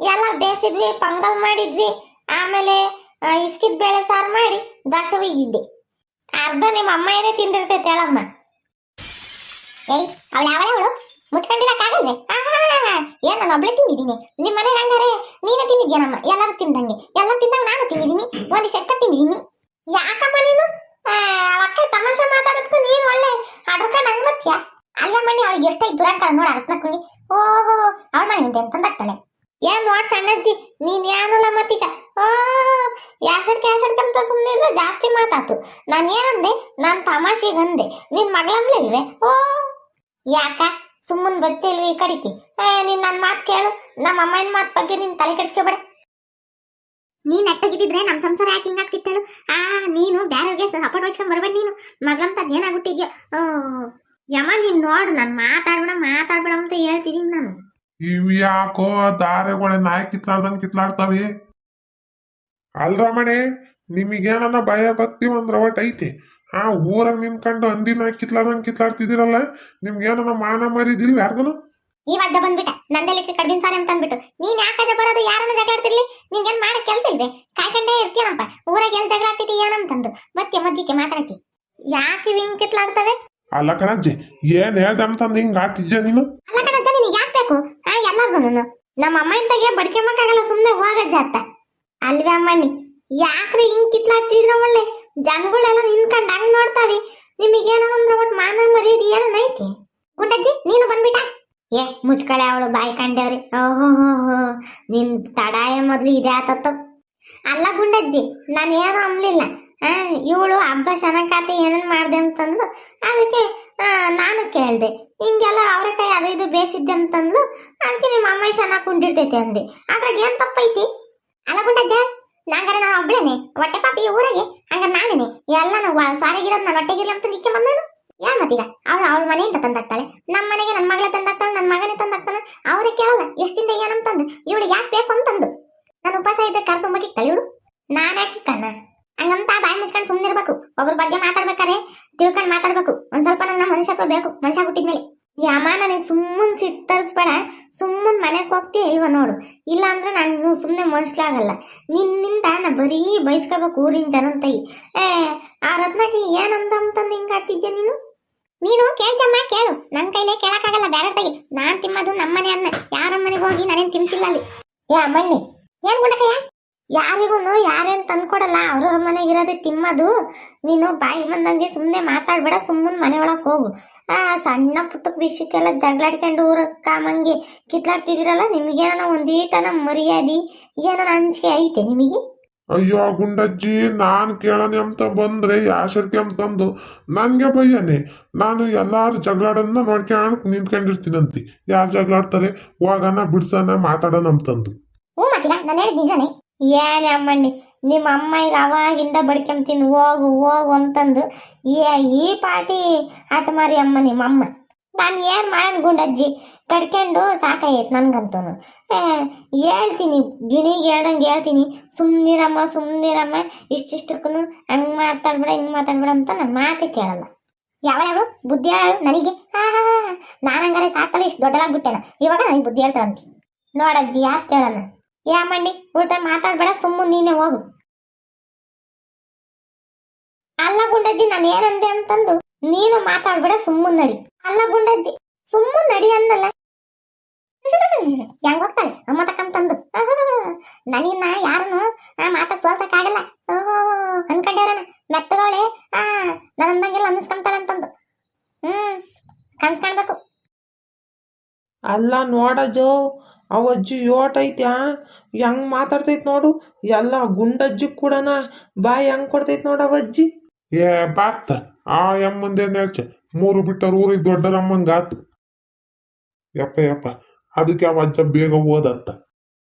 ಬೇಯಿಸಿದ್ವಿ ಪೊಂಗಲ್ ಮಾಡಿದ್ವಿ ಆಮೇಲೆ ಇಸ್ಕಿದ ಬೇಳೆ ಸಾರು ಮಾಡಿ ದಸ ಒಯ್ದಿದ್ದೆ ಅರ್ಧ ನಿಮ್ಮ ಅಮ್ಮ ಏನೇ ತಿಂದಿರ್ತೈತೆ ಹೇಳಮ್ಮ. ಏಯ್ ಅವಳು ಯಾವ ಅವಳು? ಮುಚ್ಕೊಂಡಿರಕ್ಕಾಗಲ್ವೇ? ಏನ್ ನಾನು ಒಬ್ಳೆ ತಿಂದಿದ್ದೀನಿ? ನಿಮ್ಮ ಮನೆಗೆ ಹಂಗಾರೆ ನೀನೇ ತಿಂದಿದ್ಯಾನಮ್ಮ ಎಲ್ಲರೂ ತಿಂದಂಗೆ. ಎಲ್ಲರೂ ತಿಂದಂಗೆ ನಾನು ತಿಂದಿದ್ದೀನಿ. ಒಂದು ಸೆಚ್ಚ ತಿಂದಿದ್ದೀನಿ. ಯಾಕಮ್ಮ ನೀನು? ಆ, ಅವಕ್ಕ ತಮಾಷೆ ಮಾತಾಡೋದಕ್ಕೂ ನೀನು ಒಳ್ಳೆ ಅಡ್ರಕೊಂಡು ಹಂಗ್ಲತ್ಯ ಅಲ್ಲ ಮಣ್ಣಿ ಅವಳಿಗೆ ಎಷ್ಟೈದು ದುರಂಕಾರ ನೋಡ ಕುಣಿ ಓಹೋ ಅವಳ ಮನೆ ಅಂತಂದಾಗ್ತಾಳೆ ಏನ್ ನೋಡ್ ಸಣ್ಣಜ್ಜಿ? ನೀನ್ ಏನಲ್ಲ ಮತ್ತೀಗ. ಓ ಯಾಸಡ್ ಕ್ಯಾಸಡ್ಕಂತ ಸುಮ್ಮನೆ ಇದ್ರೆ ಜಾಸ್ತಿ ಮಾತಾತು ನಾನು ಏನಂದೆ ನಾನು ಅಂದೆ. ನಿನ್ ಮಗಳಂಬ್ಲಿಲ್ವೆ ಓ, ಯಾಕ? ಸುಮ್ಮನ್ ಬಚ್ಚೆ ಇಲ್ವಿ ಈ ಕಡಿಕೆ? ನೀನ್ ನನ್ನ ಮಾತು ಕೇಳು. ನಮ್ಮ ಅಮ್ಮನ ಮಾತು ಬಗ್ಗೆ ನೀನ್ ತಲೆ ಕೆಡಿಸ್ಕೊಬೇಡ. ನೀನ್ ನೆಟ್ಟಗಿದ್ದಿದ್ರೆ ನಮ್ ಸಂಸಾರ ಯಾಕೆ ಹಿಂಗಾಗ್ತಿತ್ತಳು ಆ, ನೀನು ಬ್ಯಾರೆಗೆ ಸಪೋರ್ಟ್ ವಹಿಸ್ಕೊಂಡ್ ಬರ್ಬೇಡ ನೀನು. ಮಗಳಂತದ್ ಓ, ಯಮ್ಮ, ನೀನ್ ನೋಡು, ನಾನು ಮಾತಾಡ್ಬೇಡ ಮಾತಾಡ್ಬೇಡ ಅಂತ ಹೇಳ್ತಿದ್ದೀನಿ ನಾನು. ಇವ್ ಯಾಕೋ ದಾರೆಗಳ ನಾಯಿ ಕಿತ್ಲಾಡ್ದಂಗ್ ಕಿತ್ಲಾಡ್ತಾವೆ. ಅಲ್ರಮಣೆ ನಿಮಗೇನ ಭಯ ಭಕ್ತಿ ಒಂದ್ರ ರವಟ್ ಐತಿ ಆ ಊರಾಗ ನಿಂತ್ಕೊಂಡು ಹಂದಿ ನಾಯಿ ಕಿತ್ಲಾಡ್ದಂಗ್ ಕಿತ್ಲಾಡ್ತಿದಿರಲ್ಲ ನಿಮ್ಗೇನನ್ನ ಮಾನ ಮರಿದಿಲ್ಲ ಯಾರ್ಗನು? ಈ ಅಜ್ಜ ಬಂದ್ಬಿಟ್ಟ. ನಂದಲಿಕ್ಕೆ ಕಡ್ಬಿನ ಸಾರಿ ಅಂತ ಅಂದ್ಬಿಟ್ಟು. ನೀನ್ ಯಾಕೆ ಅಜ್ಜ ಬರೋದು? ಯಾರನ್ನ ಜಗಳಾಡ್ತಿರ್ಲಿ ನಿನ್ಗೇನ್ ಮಾಡಕ್ ಕೆಲ್ಸ ಇಲ್ವೇ? ಕಾಯ್ಕೊಂಡೇ ಇರ್ತೀಯನಪ್ಪ. ಊರಾಗ ಎಲ್ಲಿ ಜಗಳ ಆಗ್ತೈತಿ ಏನಂತಂದು ಮತ್ತೆ ಮಧ್ಯಕ್ಕೆ ಮಾತಾಡಕ್ಕೆ. ಯಾಕೆ ಹಿಂಗ್ ಕಿತ್ಲಾಡ್ತವೆ? ಅಲ್ಲ ಕಣಜ್ಜಿ ಏನ್ ಹೇಳ್ದೆ ಅಂತಂದು ಹಿಂಗ್ ಆಡ್ತಿದ್ಯ ನೀನು? ಅಲ್ಲ ಕಣಜ್ಜ ಎಲ್ಲಾರ್ದು ನಮ್ಮ ಅಮ್ಮ ಇಂತಾಗೆ ಬಡಿಕೆ ಮಾಡಕ್ಕಾಗಲ್ಲ ಸುಮ್ನೆ ಹೋಗಜ್ಜ ಅತ್ತ ಅಲ್ವೇ ಅಮ್ಮಣ್ಣಿ? ಯಾಕ್ರಿ ಹಿಂಗ್ ಕಿತ್ಲಾಡ್ತಿದ್ರ ಒಳ್ಳೆ? ಜನಗಳೆಲ್ಲ ನಿನ್ಕಂಡ್ ಹಂಗ್ ನೋಡ್ತಾವಿ. ನಿಮಗೇನೋ ಅಂದ್ರೆ ಒಟ್ಟು ಮಾನ ಮರ್ಯಾದೆ ಏನೋ ಐತಿ ಗುಂಡಜ್ಜಿ, ನೀನು ಬಂದ್ಬಿಟ್ಟ. ಏ, ಮುಚ್ಕಳೆ ಅವಳು ಬಾಯಿ ಕಂಡವ್ರಿ. ಓಹೋ ನಿನ್ ತಡಾಯ ಮೊದ್ಲು ಇದೆ ಆತತ್ತು. ಅಲ್ಲ ಗುಂಡಜ್ಜಿ ನಾನು ಏನೋ ಅಂಬ್ಲಿಲ್ಲ ಇವಳು ಹಬ್ಬ ಶನಕಾತಿ ಏನೇನು ಮಾಡ್ದೆ ಅಂತಂದ್ಲು, ಅದಕ್ಕೆ ನಾನು ಕೇಳ್ದೆ, ಹಿಂಗೆಲ್ಲ ಅವರೆಕಾಯಿ ಅದು ಇದು ಬೇಯಿಸಿದ್ದೆ ಅಂತಂದ್ಲು, ಅದಕ್ಕೆ ನಿಮ್ಮ ಅಮ್ಮ ಚೆನ್ನಾಗಿ ಕುಂಡಿರ್ತೈತೆ ಅಂದೆ. ಅದ್ರಾಗ ಏನ್ ತಪ್ಪೈತಿ? ಅಲ್ಲ ಗುಂಡಜ್ಜ ನಂಗಾರ ನಾನು ಒಬ್ಳೇನೆ. ಹೊಟ್ಟೆ ಪಾಪಿ ಊರಾಗೆ. ಹಂಗಾರೆ ನಾನೇನೆ. ಎಲ್ಲ ನಾವು ಸಾರಿಗಿರೋದು ನಾನು ಹೊಟ್ಟೆಗಿರ್ಲಿ ಅಂತ ನಿಕ್ಕೆ ಬಂದನು ಯಾರು ಮತ್ತೀಗ? ಅವಳು ಅವಳ ಮನೆಯಿಂದ ತಂದಾಕ್ತಾಳೆ. ನಮ್ಮ ಮನೆಗೆ ನನ್ನ ಮಗಳೇ ತಂದಾಕ್ತಾಳೆ ನನ್ನ ಮಗನೇ ತಂದಾಕ್ತಾನೆ ಅವ್ರಿಗೆ ಕೇಳಲ್ಲ ಎಷ್ಟಿಂದ ಏನಂತಂದು ಇವಳಿಗೆ ಯಾಕೆ ಬೇಕು ಅಂತಂದು ನಾನು ಉಪವಾಸ ಇದ್ದ ಕರ್ದು ಮಗಿಕ್ತಾಳೆ ಇವಳು. ನಾನು ಯಾಕೆ ಕಣ್ಣ ಹಂಗಂತ ಬಾಯಿ ಸುಮ್ಮನೆ ಇರ್ಬೇಕು. ಒಬ್ಬರ ಬಗ್ಗೆ ಮಾತಾಡ್ಬೇಕಾದ್ರೆ ತಿಳ್ಕೊಂಡು ಮಾತಾಡ್ಬೇಕು. ಒಂದ್ ಸ್ವಲ್ಪ ನನ್ನ ಮನುಷ್ಯತ್ವ ಬೇಕು, ಮನುಷ್ಯ ಹುಟ್ಟಿದ್ಮೇಲೆ ಈ ಅಮ್ಮ ನನಗೆ ಸುಮ್ಮನ್ ಸಿಟ್ಟರ್ಸ್ಬೇಡ ಸುಮ್ಮನ್ ಮನೆಗೆ ಹೋಗ್ತಿ, ಇವ ನೋಡು. ಇಲ್ಲ ಅಂದ್ರೆ ನಾನು ಸುಮ್ಮನೆ ಮನುಷ್ಯಲಾಗಲ್ಲ ನಿನ್ನಿಂದ ನಾ ಬರೀ ಬಯಸ್ಕೋಬೇಕು ಊರಿನ ಜನಂತೈ ಏ, ಆ ರತ್ನಕ್ಕೆ ಏನಂತ ಅಂತಂದು ಹಿಂಗ್ ಆಡ್ತಿದ್ಯಾ ನೀನು? ನೀನು ಕೇಳ್ತಮ್ಮ, ಕೇಳು. ನನ್ನ ಕೈಲೇ ಕೇಳಕ್ಕಾಗಲ್ಲ ಬೇರೆ ತೆಗಿ ನಾನ್ ತಿಮ್ಮದು ನಮ್ಮನೆ ಅನ್ನ. ಯಾರ ಮನೆಗೆ ಹೋಗಿ ನಾನೇನ್ ತಿಂತಿಲ್ಲ ಅಲ್ಲಿ? ಏ, ಅಮ್ಮಣ್ಣಿ. ಏನ್ ಗುಂಡಕಯ್ಯ ಯಾರಿಗೂ ಯಾರೇನ್ ತಂದ್ಕೊಡಲ್ಲ ಅವ್ರವ್ರ ಮನೆಗಿರೋದೇ ತಿಮ್ಮದು. ನೀನು ಬಾಯಿ ಬಂದಂಗೆ ಸುಮ್ಮನೆ ಮಾತಾಡ್ಬೇಡ ಸುಮ್ಮನೆ ಮನೆ ಒಳಗೆ ಹೋಗು. ಆ ಸಣ್ಣ ಪುಟ್ಟ ವಿಷಯಕ್ಕೆಲ್ಲ ಜಗಳಾಡ್ಕೊಂಡು ಊರ ಕಾಮಂಗೆ ಕಿತ್ಲಾಡ್ತಿದ್ದೀರಲ್ಲ ನಿಮಗೇನೋ ಒಂದೀಟನ ಮರ್ಯಾದೆ ಏನನ ಅಂಜಿಕೆ ಐತೆ ನಿಮಗೆ? ಅಯ್ಯೋ ಗುಂಡಜ್ಜಿ ನಾನು ಕೇಳನೆ ಅಂತ ಬಂದ್ರೆ ಯಾಶರ್ಕೆ ಅಂತಂದು ನನ್ಗೆ ಭಯನೇ ನಾನು ಎಲ್ಲಾರು ಜಗಳಾಡನ್ನ ನೋಡ್ಕೊಂಡು ನಿಂತ್ಕೊಂಡಿರ್ತೀನಂತಿ. ಯಾರು ಜಗಳಾಡ್ತಾರೆ? ಹೋಗೋಣ ಬಿಡ್ಸನ ಮಾತಾಡೋಣ ಅಂತಂದು. ಹ್ಞೂ ಮತ್ತಿಲ್ಲ ನಾನು ಹೇಳಿದ ನಿಜನೇ. ಏನೇ ಅಮ್ಮಣ್ಣಿ ನಿಮ್ಮ ಅಮ್ಮ ಈಗ ಅವಾಗಿಂದ ಬಡ್ಕೊಂತೀನಿ ಹೋಗು ಹೋಗು ಅಂತಂದು. ಏ, ಈ ಪಾಟಿ ಆಟ ಮಾರಿ ಅಮ್ಮ ನಿಮ್ಮ ಅಮ್ಮ. ನಾನು ಏನು ಮಾಡೋದು ಗುಂಡಜ್ಜಿ? ಕಡ್ಕೊಂಡು ಸಾಕಾಗೈತೆ ನನಗಂತೂ ಹೇಳ್ತೀನಿ, ಗಿಣಿಗೆ ಹೇಳ್ದಂಗೆ ಹೇಳ್ತೀನಿ. ಸುಮ್ಮನಿರಮ್ಮ ಸುಮ್ಮನಿರಮ್ಮ ಇಷ್ಟಿಷ್ಟಕ್ಕೂ ಹಂಗೆ ಮಾತಾಡ್ಬೇಡ, ಹಿಂಗೆ ಮಾತಾಡ್ಬೇಡ ಅಂತ ನನ್ನ ಮಾತೇ ಕೇಳಲ್ಲ. ಯಾವಳವಳು? ಬುದ್ಧಿ ಹೇಳು ನನಗೆ. ಹಾ ಹಾ ನಾನು ಹಂಗಾರೆ ಸಾಕಲ್ಲ ಇಷ್ಟು ದೊಡ್ಡದಾಗ್ಬಿಟ್ಟೆನ ಇವಾಗ ನನಗೆ ಬುದ್ಧಿ ಹೇಳ್ತಾಳಂತಿ. ನೋಡಜ್ಜಿ ಯಾಕೆ ಹೇಳೋಣ ಯಾ ಮಂಡಿ ಉಳ್ತಾ ಮಾತಾಡ್ಬೇಡ ಸುಮ್ಮನೆ ನೀನೆ ಹೋಗು. ಅಲ್ಲ ಗುಂಡಜ್ಜಿ, ನಾನು ಏನಂದೆ ಅಂತಂದು, ನೀನು ಮಾತಾಡ್ಬೇಡ ಸುಮ್ಮನೆ ನಡಿ. ಅಲ್ಲ ಗುಂಡಜ್ಜಿ ಸುಮ್ಮನೆ ನಡಿ ಅಂದಲ್ಲ ಹೆಂಗ್ ಹೋಗ್ತಾಳೆ? ಅಮ್ಮ ತಕ್ಕಂತಂದು ನನಗಿನ್ನ ಯಾರನ್ನು ಮಾತಾಡ್ ಸೋಲ್ಸಕ್ಕಾಗಲ್ಲ ಓಹೋ ಅನ್ಕೊಂಡೇರನ ಮೆತ್ತಗವಳೆ, ಆ ನನ್ನಂದಂಗೆಲ್ಲ ಅನ್ನಿಸ್ಕೊಂತಾಳೆ ಅಂತಂದು. ಹ್ಮ್, ಕನ್ಸ್ ಕಾಣ್ಬೇಕು. ಅಲ್ಲ ನೋಡಜ್ಜೋ ಅವ ಅಜ್ಜಿ ಯೋಟ್ ಐತ್ಯಾ? ಹೆಂಗ್ ಮಾತಾಡ್ತೈತ್ ನೋಡು. ಎಲ್ಲ ಗುಂಡಜ್ಜಿ ಕೂಡನ ಬಾಯಿ ಹೆಂಗ್ ಕೊಡ್ತೈತೆ ನೋಡು ಅವ ಅಜ್ಜಿ ಏ ಬಾತ್ ಆ ಎಮ್ಮಂದೇನ್ ಹೇಳ್ಚೆ ಮೂರು ಬಿಟ್ಟರು ಊರಿಗೆ ದೊಡ್ಡರಮ್ಮಂಗಾತು ಯಪ್ಪ ಯಪ್ಪ, ಅದಕ್ಕೆ ಅವ ಅಜ್ಜ ಬೇಗ ಓದತ್ತ.